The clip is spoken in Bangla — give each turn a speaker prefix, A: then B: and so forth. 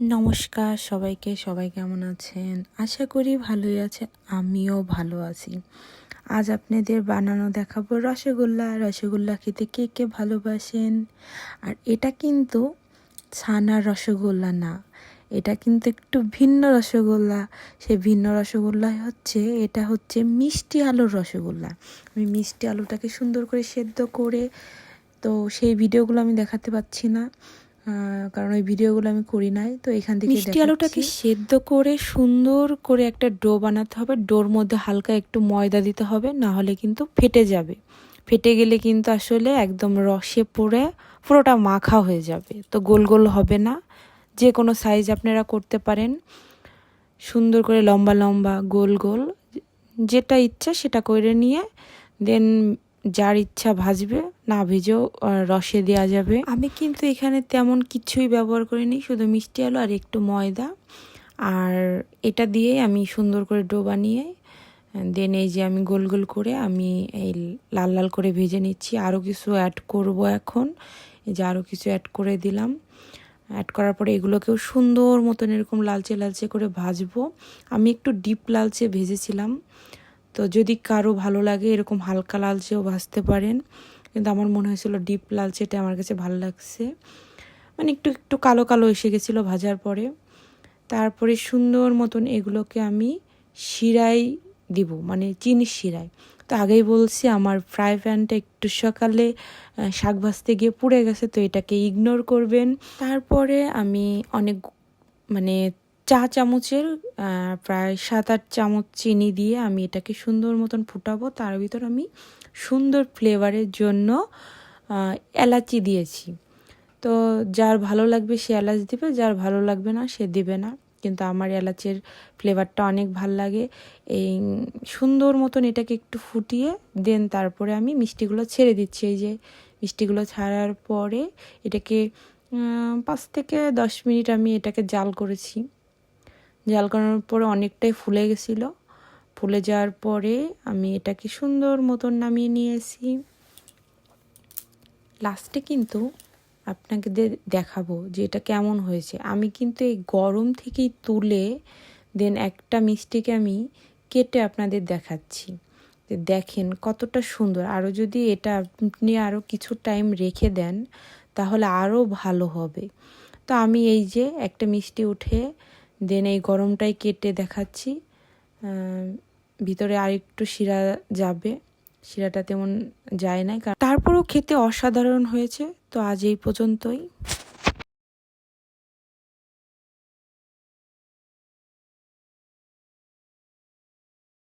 A: নমস্কার সবাইকে, সবাই কেমন আছেন? আশা করি ভালোই আছেন, আমিও ভালো আছি। আজ আপনাদের বানানো দেখাবো রসগোল্লা। রসগোল্লা খেতে কে কে ভালোবাসেন? আর এটা কিন্তু ছানার রসগোল্লা না, এটা কিন্তু একটু ভিন্ন রসগোল্লা। সে ভিন্ন রসগোল্লা হচ্ছে, এটা হচ্ছে মিষ্টি আলুর রসগোল্লা। আমি মিষ্টি আলুটাকে সুন্দর করে সেদ্ধ করে, তো সেই ভিডিওগুলো আমি দেখাতে পাচ্ছি না। কারণ ওই ভিডিওগুলো আমি করি নাই তো এখান থেকে মিষ্টি আলুটাকে সেদ্ধ করে সুন্দর করে একটা ডো বানাতে হবে ডোর মধ্যে হালকা একটু ময়দা দিতে হবে না হলে কিন্তু ফেটে যাবে। ফেটে গেলে কিন্তু আসলে একদম রসে পড়ে পুরোটা মাখা হয়ে যাবে তো গোল গোল হবে না। যে কোনো সাইজ আপনারা করতে পারেন সুন্দর করে লম্বা লম্বা গোল গোল যেটা ইচ্ছা সেটা করে নিয়ে দেন যার ইচ্ছা ভাজবে, না ভেজেও রসে দেওয়া যাবে। আমি কিন্তু এখানে তেমন কিছুই ব্যবহার করিনি, শুধু মিষ্টি আলু আর একটু ময়দা। আর এটা দিয়ে আমি সুন্দর করে ডো বানিয়ে, দেন এই যে আমি গোল গোল করে আমি এই লাল লাল করে ভেজে নিচ্ছি। আরও কিছু অ্যাড করব এখন। এই যে আরও কিছু অ্যাড করে দিলাম। অ্যাড করার পরে এগুলোকেও সুন্দর মতন এরকম লালচে লালচে করে ভাজবো। আমি একটু ডিপ লালচে ভেজেছিলাম। তো যদি কারও ভালো লাগে, এরকম হালকা লালচেও ভাজতে পারেন। কিন্তু আমার মনে হয়েছিল ডিপ লালচেটা আমার কাছে ভালো লাগছে। মানে একটু একটু কালো কালো এসে গেছিল ভাজার পরে। তারপরে সুন্দর মতন এগুলোকে আমি শিরায় দিব মানে চিনি শিরায়। তো আগেই বলছি, আমার ফ্রাই প্যানটা একটু সকালে শাক ভাজতে গিয়ে পুড়ে গেছে, তো এটাকে ইগনোর করবেন। তারপরে আমি অনেক মানে চা চামচের প্রায় সাত আট চামচ চিনি দিয়ে আমি এটাকে সুন্দর মতন ফুটাবো। তার ভিতর আমি সুন্দর ফ্লেভারের জন্য এলাচি দিয়েছি। তো যার ভালো লাগবে সে এলাচ দিবে, যার ভালো লাগবে না সে দিবে না। কিন্তু আমার এলাচের ফ্লেভারটা অনেক ভালো লাগে। এই সুন্দর মতন এটাকে একটু ফুটিয়ে, দেন তারপরে আমি মিষ্টিগুলো ছেড়ে দিচ্ছি। এই যে মিষ্টিগুলো ছাড়ার পরে এটাকে পাঁচ থেকে দশ মিনিট আমি এটাকে জাল করেছি। জাল করানোর পরে অনেকটাই ফুলে গেছিল। ফুলে যাওয়ার পরে আমি এটাকে সুন্দর মতন নামিয়ে নিয়েছি। লাস্টে কিন্তু আপনাকে দেখাবো যে এটা কেমন হয়েছে। আমি কিন্তু এই গরম থেকেই তুলে দেন একটা মিষ্টিকে আমি কেটে আপনাদের দেখাচ্ছি। দেখেন কতটা সুন্দর। আরও যদি এটা আপনি আরও কিছু টাইম রেখে দেন, তাহলে আরও ভালো হবে। তো আমি এই যে একটা মিষ্টি উঠে দেন এই গরমটাই কেটে দেখাচ্ছি। ভিতরে আরেকটু শিরা যাবে। শিরাটা তেমন যায় না তারপরেও খেতে অসাধারণ হয়েছে, তো আজ এই পর্যন্তই।